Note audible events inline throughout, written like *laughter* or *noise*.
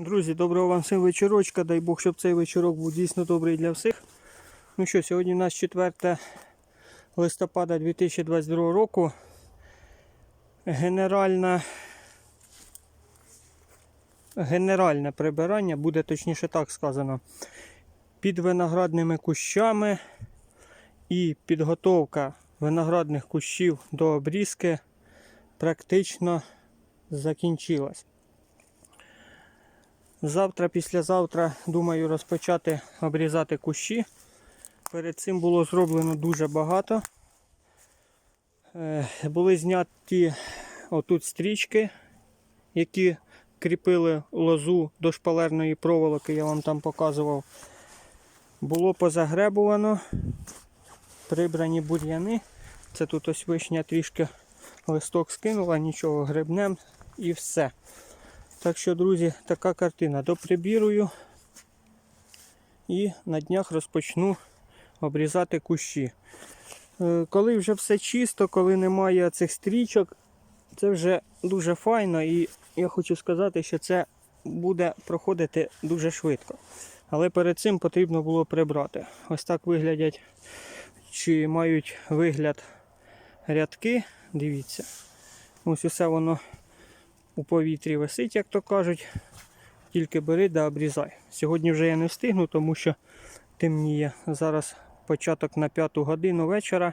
Друзі, доброго вам всім вечорочка. Дай Бог, щоб цей вечорок був дійсно добрий для всіх. Ну що, сьогодні у нас 4 листопада 2022 року. Генеральна, генеральне прибирання, буде точніше так сказано, під виноградними кущами і підготовка виноградних кущів до обрізки практично закінчилась. Завтра, післязавтра, думаю, розпочати обрізати кущі. Перед цим було зроблено дуже багато. Е, Були зняті отут стрічки, які кріпили лозу до шпалерної проволоки, я вам там показував. Було позагребувано, прибрані бур'яни. Це тут ось вишня трішки листок скинула, нічого грибнем і все. Так що, друзі, така картина. Доприбірую і на днях розпочну обрізати кущі. Е, Коли вже все чисто, коли немає цих стрічок, це вже дуже файно і я хочу сказати, що це буде проходити дуже швидко. Але перед цим потрібно було прибрати. Ось так виглядять, чи мають вигляд рядки. Дивіться. Ось усе воно у повітрі висить, як то кажуть. Тільки бери да обрізай. Сьогодні вже я не встигну, тому що темніє. Зараз початок на 5 годину вечора.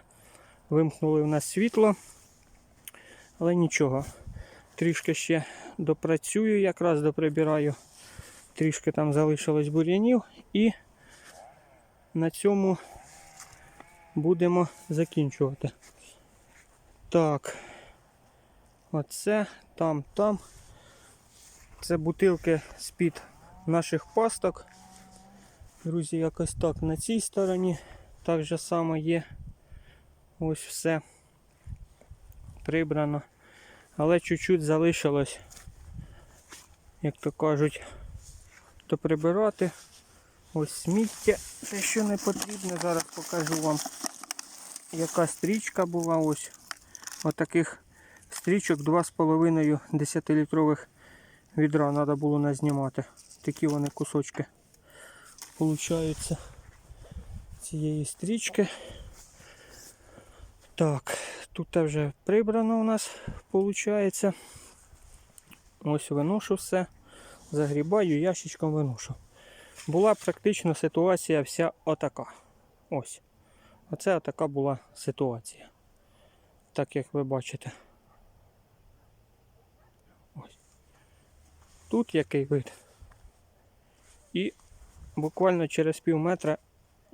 Вимкнули в нас світло. Але нічого. Трішки ще допрацюю, якраз доприбираю. Трішки там залишилось бур'янів. І на цьому будемо закінчувати. Так. Оце, там, там. Це бутилки з-під наших пасток. Друзі, якось так на цій стороні. Так же само є. Ось все прибрано. Але чуть-чуть залишилось, як то кажуть, то прибирати. Ось сміття, те, що не потрібно. Зараз покажу вам, яка стрічка була. Ось отаких стрічок 2,5 10-літрових відра треба було назнімати. Такі вони кусочки получаються цієї стрічки. Так, тут вже прибрано у нас виходить. Ось виношу все, загрібаю, ящичком виношу. Була практично ситуація вся отака. Ось. Оце отака була ситуація. Так як ви бачите. Тут який вид. І буквально через пів метра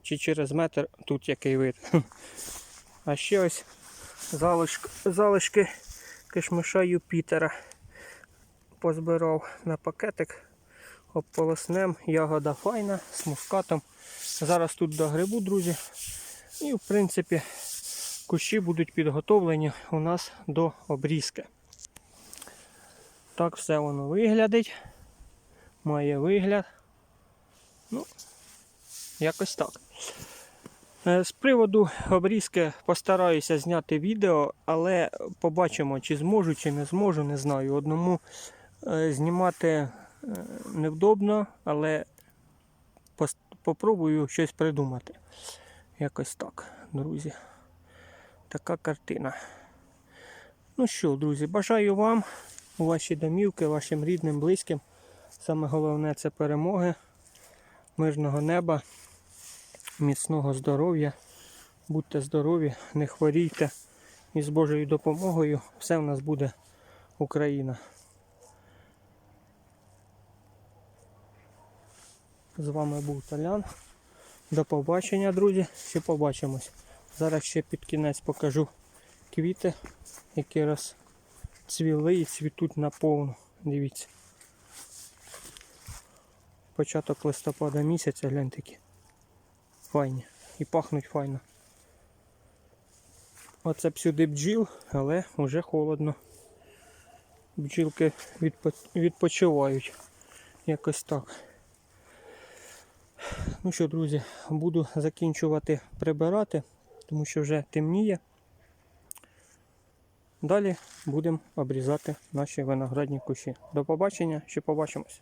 чи через метр тут який вид. *laughs* А ще ось залишки, залишки кишмиша Юпітера позбирав на пакетик обполоснем, ягода файна з мускатом. Зараз тут до грибу, друзі. І в принципі кущі будуть підготовлені у нас до обрізки. Так все воно виглядить. Має вигляд. Ну, якось так. Е, З приводу обрізки постараюся зняти відео, але побачимо, чи зможу, чи не зможу, не знаю. Одному е, знімати е, невдобно, але попробую щось придумати. Якось так, друзі. Така картина. Ну що, друзі, бажаю вам у ваші домівки, вашим рідним, близьким. Саме головне це перемоги, мирного неба, міцного здоров'я. Будьте здорові, не хворійте. І з Божою допомогою все в нас буде Україна. З вами був Толян. До побачення, друзі. Ще побачимось. Зараз ще під кінець покажу квіти, які розцвіли і цвітуть наповну. Дивіться. Початок листопада місяця, гляньте які. Файні. І пахнуть файно. Оце б сюди бджіл, але вже холодно. Бджілки відпо- відпочивають. Якось так. Ну що, друзі, буду закінчувати прибирати, тому що вже темніє. Далі будемо обрізати наші виноградні кущі. До побачення, ще побачимось.